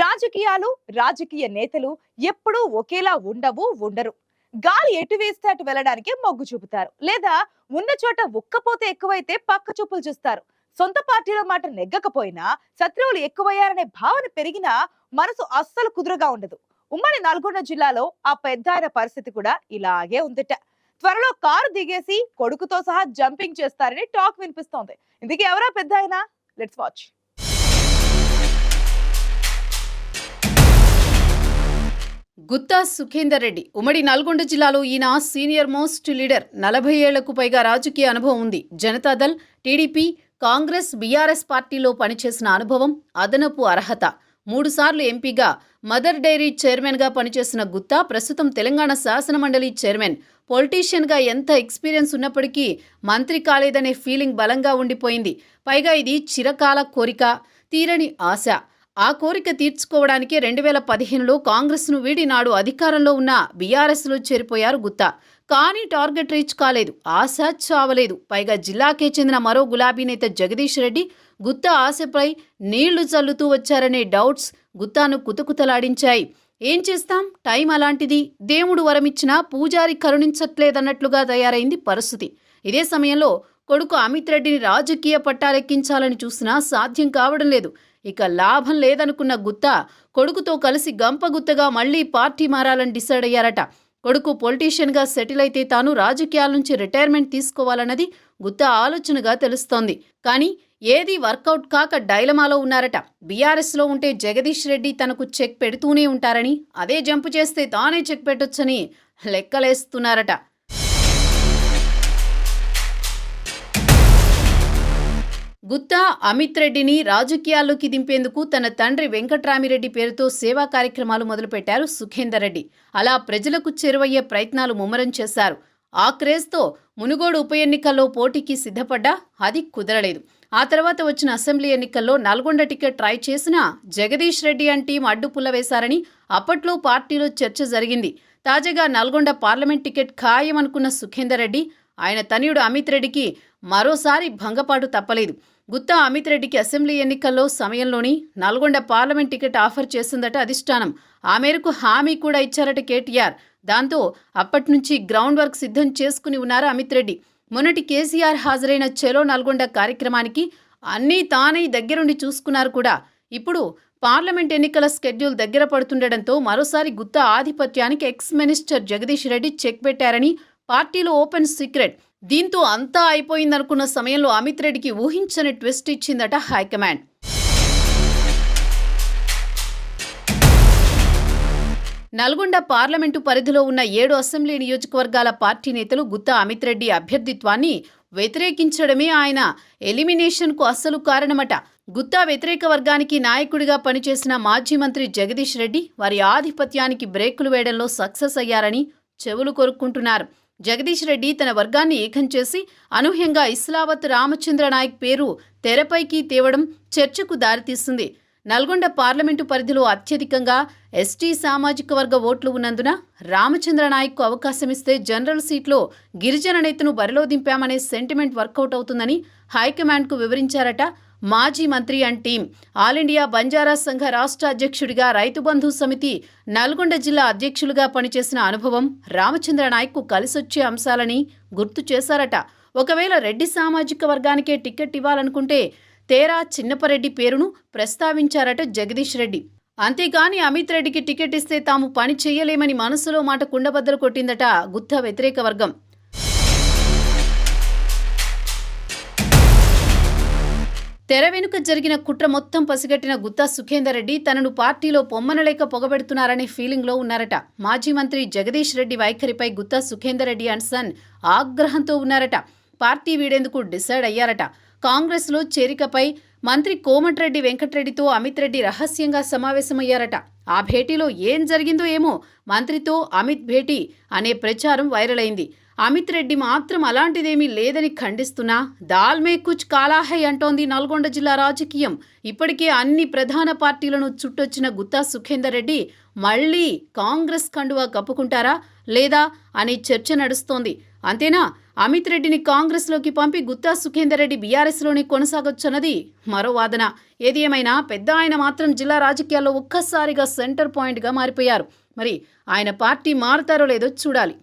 రాజకీయాలు రాజకీయ నేతలు ఎప్పుడూ ఒకేలా ఉండవు ఉండరు. గాలి ఎటు వేస్తే అటు వెళ్ళడానికి మొగ్గు చూపుతారు. లేదా ఉన్న చోట ఉక్కపోతే ఎక్కువైతే పక్క చూపులు చూస్తారు. సొంత పార్టీలో మాట నెగ్గకపోయినా శత్రువులు ఎక్కువయ్యారనే భావన పెరిగినా మనసు అస్సలు కుదురుగా ఉండదు. ఉమ్మడి నల్గొండ జిల్లాలో ఆ పెద్ద పరిస్థితి కూడా ఇలాగే ఉందట. త్వరలో కారు దిగేసి కొడుకుతో సహా జంపింగ్ చేస్తారని టాక్ వినిపిస్తోంది. ఇందుకే ఎవరా పెద్ద లెట్స్ వాచ్. గుత్తా సుఖేందర్ రెడ్డి. ఉమ్మడి నల్గొండ జిల్లాలో ఈయన సీనియర్ మోస్ట్ లీడర్. నలభై ఏళ్ళకు పైగా రాజకీయ అనుభవం ఉంది. జనతాదళ్ టీడీపీ కాంగ్రెస్ బీఆర్ఎస్ పార్టీలో పనిచేసిన అనుభవం అదనపు అర్హత. మూడుసార్లు ఎంపీగా మదర్ డైరీ చైర్మన్గా పనిచేసిన గుత్తా ప్రస్తుతం తెలంగాణ శాసనమండలి చైర్మన్. పొలిటీషియన్గా ఎంత ఎక్స్పీరియన్స్ ఉన్నప్పటికీ మంత్రి కాలేదనే ఫీలింగ్ బలంగా ఉండిపోయింది. పైగా ఇది చిరకాల కోరిక తీరని ఆశ. ఆ కోరిక తీర్చుకోవడానికి రెండు వేల పదిహేనులో కాంగ్రెస్ను వీడి నాడు అధికారంలో ఉన్న బీఆర్ఎస్లో చేరిపోయారు గుత్తా. కానీ టార్గెట్ రీచ్ కాలేదు. ఆశ చావలేదు. పైగా జిల్లాకే చెందిన మరో గులాబీ నేత జగదీష్ రెడ్డి గుత్తా ఆశపై నీళ్ళు చల్లుతూ వచ్చారనే డౌట్స్ గుత్తాను కుతకుతలాడించాయి. ఏం చేస్తాం? టైం అలాంటిది. దేవుడు వరమిచ్చినా పూజారి కరుణించట్లేదన్నట్లుగా తయారైంది పరిస్థితి. ఇదే సమయంలో కొడుకు అమిత్ రెడ్డిని రాజకీయ పట్టాలెక్కించాలని చూసినా సాధ్యం కావడం లేదు. ఇక లాభం లేదనుకున్న గుత్తా కొడుకుతో కలిసి గంపగుత్తగా మళ్ళీ పార్టీ మారాలని డిసైడ్ అయ్యారట. కొడుకు పొలిటీషియన్గా సెటిల్ అయితే తాను రాజకీయాల నుంచి రిటైర్మెంట్ తీసుకోవాలన్నది గుత్తా ఆలోచనగా తెలుస్తోంది. కానీ ఏది వర్కౌట్ కాక డైలమాలో ఉన్నారట. బీఆర్ఎస్లో ఉంటే జగదీష్ రెడ్డి తనకు చెక్ పెడుతూనే ఉంటారని అదే జంపు చేస్తే తానే చెక్ పెట్టొచ్చని లెక్కలేస్తున్నారట. గుత్తా అమిత్ రెడ్డిని రాజకీయాల్లోకి దింపేందుకు తన తండ్రి వెంకట్రామిరెడ్డి పేరుతో సేవా కార్యక్రమాలు మొదలుపెట్టారు సుఖేందర్ రెడ్డి. అలా ప్రజలకు చేరువయ్యే ప్రయత్నాలు ముమ్మరం చేశారు. ఆ క్రేజ్తో మునుగోడు ఉప ఎన్నికల్లో పోటీకి సిద్ధపడ్డా అది కుదరలేదు. ఆ తర్వాత వచ్చిన అసెంబ్లీ ఎన్నికల్లో నల్గొండ టికెట్ ట్రై చేసినా జగదీష్ రెడ్డి అంటే టీం అడ్డుపుల్ల వేశారని అప్పట్లో పార్టీలో చర్చ జరిగింది. తాజాగా నల్గొండ పార్లమెంట్ టికెట్ ఖాయమనుకున్న సుఖేందర్ రెడ్డి ఆయన తనయుడు అమిత్ రెడ్డికి మరోసారి భంగపాటు తప్పలేదు. గుత్తా అమిత్ రెడ్డికి అసెంబ్లీ ఎన్నికల్లో సమయంలోని నల్గొండ పార్లమెంట్ టికెట్ ఆఫర్ చేసిందట అధిష్టానం. ఆ మేరకు హామీ కూడా ఇచ్చారట కేటీఆర్. దాంతో అప్పటి నుంచి గ్రౌండ్ వర్క్ సిద్ధం చేసుకుని ఉన్నారు అమిత్ రెడ్డి. మొన్నటి కేసీఆర్ హాజరైన చెలో నల్గొండ కార్యక్రమానికి అన్నీ తానై దగ్గరుండి చూసుకున్నారు కూడా. ఇప్పుడు పార్లమెంట్ ఎన్నికల స్కెడ్యూల్ దగ్గర పడుతుండటంతో మరోసారి గుత్తా ఆధిపత్యానికి ex minister Jagadish Reddy check పెట్టారని పార్టీలో ఓపెన్ సీక్రెట్ దీంతో అంతా అయిపోయిందనుకున్న సమయంలో అమిత్ రెడ్డికి ఊహించని ట్విస్ట్ ఇచ్చిందట హైకమాండ్. నల్గొండ పార్లమెంటు పరిధిలో ఉన్న ఏడు అసెంబ్లీ నియోజకవర్గాల పార్టీ నేతలు గుత్తా అమిత్ రెడ్డి అభ్యర్థిత్వాన్ని వ్యతిరేకించడమే ఆయన ఎలిమినేషన్కు అస్సలు కారణమట. గుత్తా వ్యతిరేక వర్గానికి నాయకుడిగా పనిచేసిన మాజీ మంత్రి జగదీష్ రెడ్డి వారి ఆధిపత్యానికి బ్రేకులు వేయడంలో సక్సెస్ అయ్యారని చెవులు కొరుక్కుంటున్నారు. జగదీష్ రెడ్డి తన వర్గాన్ని ఏకం చేసి అనూహ్యంగా ఇస్లావత్ రామచంద్ర నాయక్ పేరు తెరపైకి తేవడం చర్చకు దారితీస్తుంది నల్గొండ పార్లమెంటు పరిధిలో అత్యధికంగా ఎస్టీ సామాజిక వర్గ ఓట్లు ఉన్నందున రామచంద్ర నాయక్కు అవకాశమిస్తే జనరల్ సీట్లో గిరిజన నేతను బరిలో దింపామనే సెంటిమెంట్ వర్కౌట్ అవుతుందని హైకమాండ్కు వివరించారట మాజీ మంత్రి and team all India Banjara సంఘ రాష్ట్ర అధ్యక్షుడిగా రైతు బంధు సమితి నల్గొండ జిల్లా అధ్యక్షులుగా పనిచేసిన అనుభవం రామచంద్ర నాయక్కు కలిసొచ్చే అంశాలని గుర్తు చేశారట. ఒకవేళ రెడ్డి సామాజిక వర్గానికే టికెట్ ఇవ్వాలనుకుంటే తేరా చిన్నపరెడ్డి పేరును ప్రస్తావించారట జగదీష్ రెడ్డి. అంతేగాని అమిత్ రెడ్డికి టికెట్ ఇస్తే తాము పని చేయలేమని మనసులో మాట కుండబద్దలు కొట్టిందట గుత్త వ్యతిరేక వర్గం. తెర వెనుక జరిగిన కుట్ర మొత్తం పసిగట్టిన గుత్తా సుఖేందర్ రెడ్డి తనను పార్టీలో పొమ్మనలేక పొగబెడుతున్నారనే ఫీలింగ్లో ఉన్నారట. మాజీ మంత్రి జగదీష్ రెడ్డి వైఖరిపై గుత్తా సుఖేందర్ రెడ్డి అండ్ సన్ ఆగ్రహంతో ఉన్నారట. పార్టీ వీడేందుకు డిసైడ్ అయ్యారట. కాంగ్రెస్లో చేరికపై మంత్రి కోమటిరెడ్డి వెంకటరెడ్డితో అమిత్ రెడ్డి రహస్యంగా సమావేశమయ్యారట. ఆ భేటీలో ఏం జరిగిందో ఏమో మంత్రితో అమిత్ భేటీ అనే ప్రచారం వైరల్ అయింది. అమిత్ రెడ్డి మాత్రం అలాంటిదేమీ లేదని ఖండిస్తున్నా దాల్మే కుచ్ కాలాహై అంటోంది నల్గొండ జిల్లా రాజకీయం. ఇప్పటికే అన్ని ప్రధాన పార్టీలను చుట్టొచ్చిన గుత్తా సుఖేందర్ రెడ్డి మళ్ళీ కాంగ్రెస్ కండువా కప్పుకుంటారా లేదా అనే చర్చ నడుస్తోంది. అంతేనా? అమిత్ రెడ్డిని కాంగ్రెస్లోకి పంపి గుత్తా సుఖేందర్ రెడ్డి బీఆర్ఎస్లోనే కొనసాగొచ్చన్నది మరో వాదన. ఏది ఏమైనా పెద్ద ఆయన మాత్రం జిల్లా రాజకీయాల్లో ఒక్కసారిగా సెంటర్ పాయింట్గా మారిపోయారు. మరి ఆయన పార్టీ మారుతారో లేదో చూడాలి.